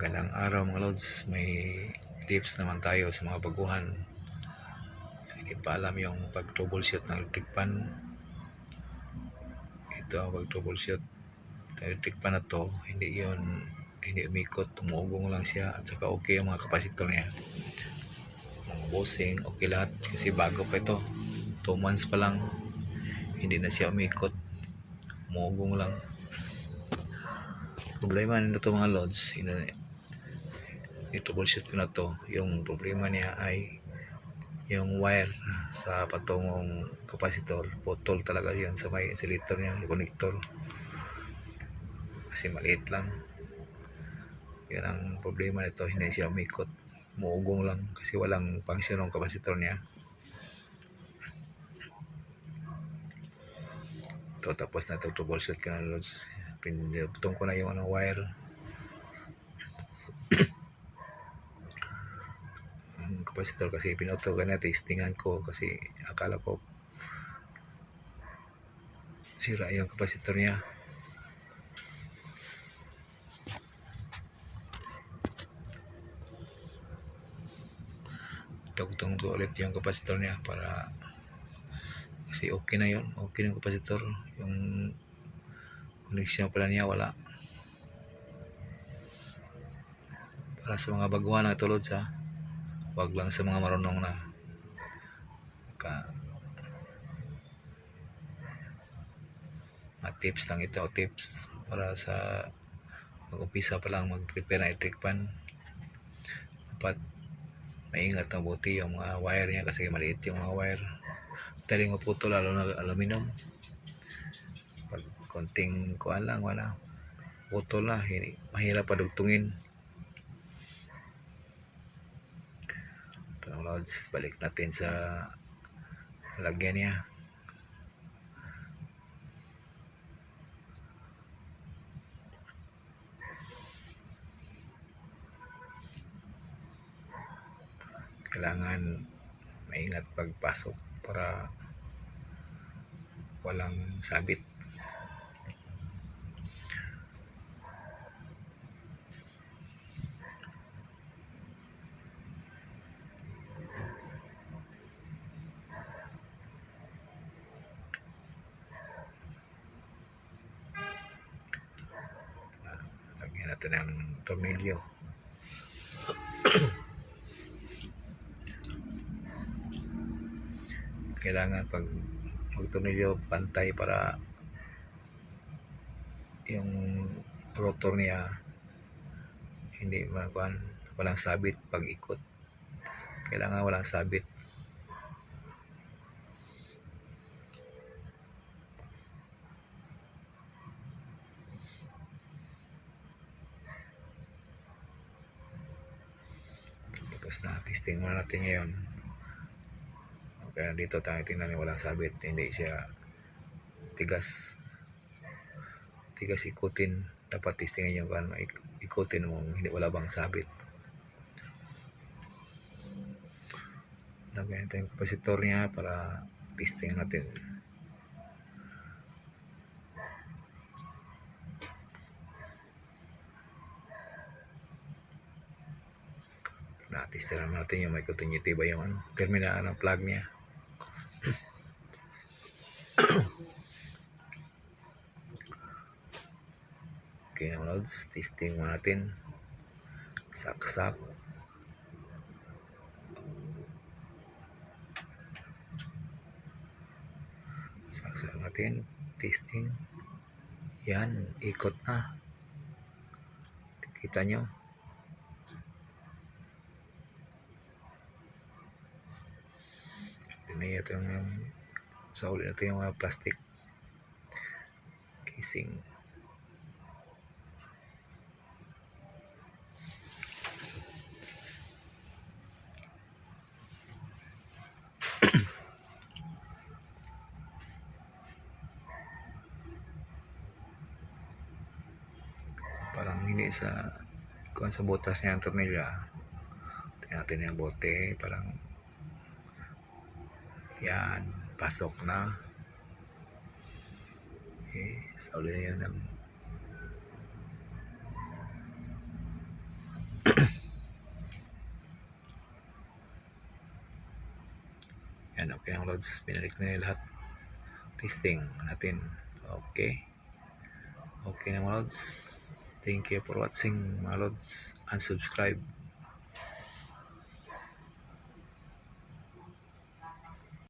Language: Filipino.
Magandang araw mga lods. May tips naman tayo sa mga baguhan. Hindi pa alam yung pag troubleshoot ng electric pan. Ito ang pag troubleshoot. Yung electric pan na to, hindi yun hindi umikot, tumuugong lang siya at saka okay ang mga kapasitor niya. Mga bossing, okay lahat kasi bago pa ito. 2 months pa lang, hindi na siya umikot. Tumuugong lang problema nito mga lods bullshit ko na to yung problema niya ay yung wire sa patungong kapasitor. Putol talaga yan sa may insulator niya yung connector. Kasi maliit lang. Yan ang problema nito hindi siya umikot. Muugong lang kasi walang function ng kapasitor niya. Ito tapos na ito troubleshoot ko na lods pinutong ko na yung ano, wire ang kapasitor kasi pinuto ko na testingan ko kasi akala ko sira yung kapasitor niya. Tugtong ko ulit yung kapasitor niya para kasi okay na yun okay na yung kapasitor yung connection pala niya wala. Para sa mga baguhan na tulad sa wag lang sa mga marunong na. Ka. Mga tips lang ito tips para sa mag-umpisa pa lang mag-prepare ng electric pan dapat maingat na buti yung mga wire niya kasi maliit yung mga wire. Daling maputo lalo na aluminum. Pag konting kuan lang wala. Putol na mahirap padugtungin loads balik natin sa lagyan niya. Kailangan maingat pagpasok para walang sabit lagyan natin ng tornilyo kailangan pag magtornilyo pantay para yung rotor niya hindi makuan walang sabit pag ikot kailangan walang sabit tapos na testing muna natin ngayon. Kaya dito tayo tingnan yung walang sabit. Hindi siya tigas. Tigas ikutin. Dapat testingin yung kan ikutin mo hindi wala bang sabit. Lagyan natin yung kapasitor niya para testing natin na-test naman natin yung may continuity ba yung ano, terminal ng plug niya Okay na loads, testing mo natin. Saksak. Saksak natin. Testing. Yan, ikot na. Kita nyo. Pinay ito yung sa uli natin yung mga plastic casing. parang hindi sa kuan sa butas niya ang tornilyo ah. tingnan natin yung bote parang yan, pasok na. Okay, sa ulo na ng Yan, okay ang loads. Pinalik na yung lahat. Testing natin. Okay. Okay na mga loads. Thank you for watching mga loads. Unsubscribe.